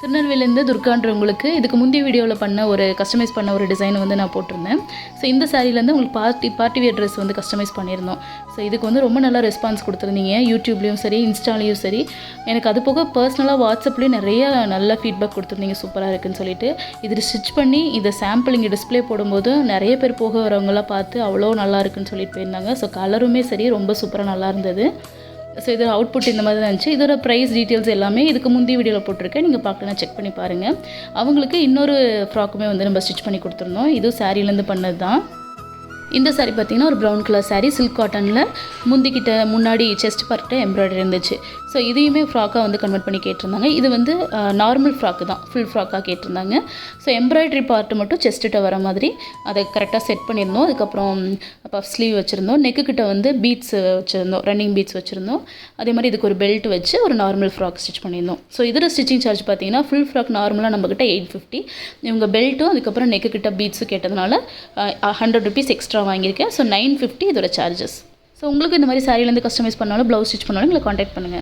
திருநெல்வேலியிலேருந்து துர்கான்றவங்களுக்கு இதுக்கு முந்தைய வீடியோவில் பண்ண ஒரு கஸ்டமைஸ் பண்ண ஒரு டிசைன் வந்து நான் போட்டிருந்தேன். ஸோ இந்த சாரீலேருந்து உங்களுக்கு பார்ட்டி பார்ட்டி வியர் ட்ரெஸ் வந்து கஸ்டமைஸ் பண்ணியிருந்தோம். ஸோ இதுக்கு வந்து ரொம்ப நல்லா ரெஸ்பான்ஸ் கொடுத்துருந்தீங்க. யூடியூப்லேயும் சரி இன்ஸ்டாலேயும் சரி. எனக்கு அது போக பர்சனலாக வாட்ஸ்அப்லேயும் நிறைய நல்ல ஃபீட்பேக் கொடுத்துருந்தீங்க. சூப்பராக இருக்குன்னு சொல்லிட்டு. இது ஸ்டிச் பண்ணி இதை சாம்பிள் இங்கே டிஸ்ப்ளே போடும்போது நிறைய பேர் போக வரவங்களாம் பார்த்து அவ்வளோ நல்லா இருக்குன்னு சொல்லிட்டு போயிருந்தாங்க. ஸோ கலருமே சரி ரொம்ப சூப்பராக நல்லா இருந்தது. ஸோ இதோட அவுட்புட் இந்த மாதிரி தான் இருந்துச்சு. இதோட ப்ரைஸ் டீட்டெயில்ஸ் எல்லாமே இதுக்கு முந்தைய வீடியோவில் போட்டிருக்கேன். நீங்கள் பார்க்கலாம் செக் பண்ணி பாருங்கள் அவங்களுக்கு இன்னொரு ஃப்ராக்குமே வந்து நம்ம ஸ்டிச் பண்ணி கொடுத்துருந்தோம் இதுவும் சாரீலேருந்து பண்ணது தான். இந்த saree பார்த்தீங்கன்னா ஒரு ப்ரௌன் கலர் சாரீ சில்க் காட்டனில் முந்திக்கிட்ட முன்னாடி செஸ்ட் பார்ட்டு எம்ப்ராய்டரி இருந்துச்சு. ஸோ இதையுமே ஃப்ராக்காக வந்து கன்வெர்ட் பண்ணி கேட்டிருந்தாங்க. இது வந்து நார்மல் ஃப்ராக்கு தான். ஃபுல் ஃப்ராக்காக கேட்டிருந்தாங்க. ஸோ எம்ப்ராய்டரி பார்ட்டு மட்டும் செஸ்ட்டுகிட்ட வர மாதிரி அதை கரெக்டாக செட் பண்ணியிருந்தோம். அதுக்கப்புறம் பஃப் ஸ்லீவ் வச்சுருந்தோம். நெக்கு கிட்ட வந்து பீட்ஸ் வச்சுருந்தோம். ரன்னிங் பீட்ஸ் வச்சுருந்தோம். அதே மாதிரி இதுக்கு ஒரு பெல்ட் வச்சு ஒரு நார்மல் ஃப்ராக் ஸ்டிச் பண்ணியிருந்தோம். ஸோ இதோட ஸ்டிச்சிங் சார்ஜ் பார்த்தீங்கன்னா ஃபுல் ஃப்ராக் நார்மலாக நம்மக்கிட்ட எயிட் ஃபிஃப்டி இவங்க பெல்ட்டும் அதுக்கப்புறம் நெக்குக்கிட்ட பீட்ஸும் கேட்டதுனால ஹண்ட்ரட் ருபீஸ் எக்ஸ்ட்ரா வாங்கியிருக்கேன். ஸோ நைன் ஃபிஃப்டி இதோட சார்ஜஸ் ஸோ உங்களுக்கு இந்த மாதிரி சாரிலேருந்து கஸ்டமைஸ் பண்ணாலும் ப்ளவுஸ் ஸ்டிச் பண்ணாலும் எங்களை காண்டாக்ட் பண்ணுங்கள்